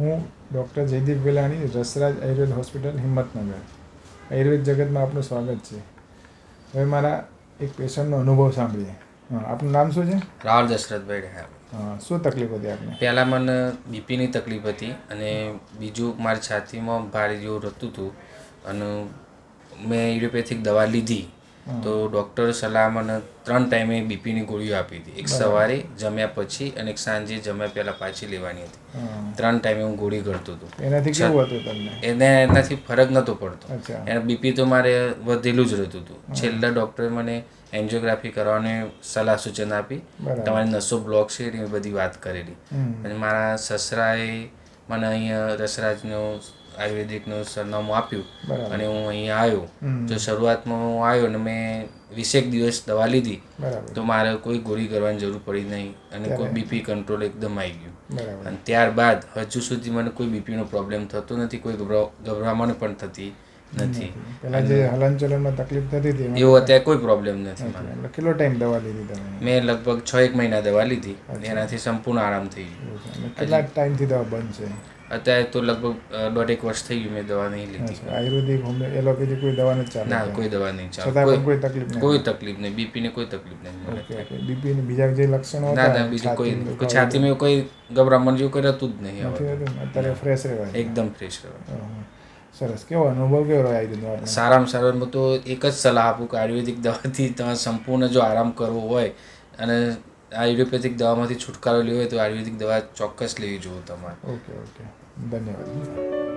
Doctor Jaydeep Velani Rasraj Ayurved hospital Himmatnagar. Ayurveda જગતમાં આપનું સ્વાગત છે. હવે મારા એક પેશન્ટનો અનુભવ સાંભળીએ. હા આપનું નામ શું છે? રાહુલ દશરથભાઈ રહ્યા હા શું તકલીફ હતી આપને? પહેલાં મને બીપીની તકલીફ હતી અને બીજું મારી છાતીમાં ભારે જેવું રહેતું હતું. અને મેં એરોપેથિક દવા લીધી. તો ડૉક્ટર સલાહ મને ત્રણ ટાઈમે બીપીની ગોળીઓ આપી હતી. એક સવારે જમ્યા પછી અને એક સાંજે જમ્યા પહેલાં પાછી લેવાની હતી. ત્રણ ટાઈમે હું ગોળી કરતો હતો. એનાથી કેવું હતું તમને? એને એનાથી ફરક નહોતો પડતો. એને બીપી તો મારે વધેલું જ રહેતું હતું. છેલ્લા ડૉક્ટરે મને એન્જિયોગ્રાફી કરવાની સલાહ સૂચન આપી. તમારી નસો બ્લોક છે એની બધી વાત કરેલી. અને મારા સસરાએ મને અહીંયા રસરાજનું આયુર્વેદિકનું સરનામું આપ્યું અને હું અહીંયા આવ્યો. તો શરૂઆતમાં હું આવ્યો અને મેં વીસેક દિવસ દવા લીધી. તો મારે કોઈ ગોળી કરવાની જરૂર પડી નહીં અને કોઈ બીપી કંટ્રોલ એકદમ આવી ગયું. અને ત્યારબાદ હજુ સુધી મને કોઈ બીપીનો પ્રોબ્લેમ થતો નથી કોઈ ગભરા ગભરામણ પણ થતી નથી. પેલા જે હલનચલનમાં તકલીફ થતી હતી એવો અત્યારે કોઈ પ્રોબ્લેમ નથી. મને કેટલો ટાઈમ દવા લીધી તમે? મેં લગભગ છ એક મહિના દવા લીધી. એનાથી સંપૂર્ણ આરામ થઈ ગયો. કેટલા ટાઈમથી દવા બંધ છે? અત્યારે તો લગભગ દોઢેક વર્ષ થઈ ગયું મેં દવા નહીં લીધી. આયુર્વેદિક હોમિયો એલોપેથી કોઈ દવા નથી ચાલતી ના કોઈ દવા નહીં ચાલતી કોઈ કોઈ તકલીફ કોઈ તકલીફ નહીં. બીપીની કોઈ તકલીફ નહીં. બીપી ને બીજા જે લક્ષણો ના ના બીજું કોઈ છાતીમાં કોઈ ગભરામણ જેવું કોઈ રહેતું જ નહીં ને? અત્યારે ફ્રેશ રહેવાય એકદમ ફ્રેશ રહેવાય સરસ. કેવો અનુભવ કેવો રહ્યો આયુર્વેદનો આપનો? સારામાં સારો. હું તો એક જ સલાહ આપું કે આયુર્વેદિક દવાથી તમે સંપૂર્ણ જો આરામ કરવો હોય અને આયુર્વેદિક દવામાંથી છુટકારો લેવો હોય તો આયુર્વેદિક દવા ચોક્કસ લેવી જોઈએ તમારે. Okay okay. Bonne nuit.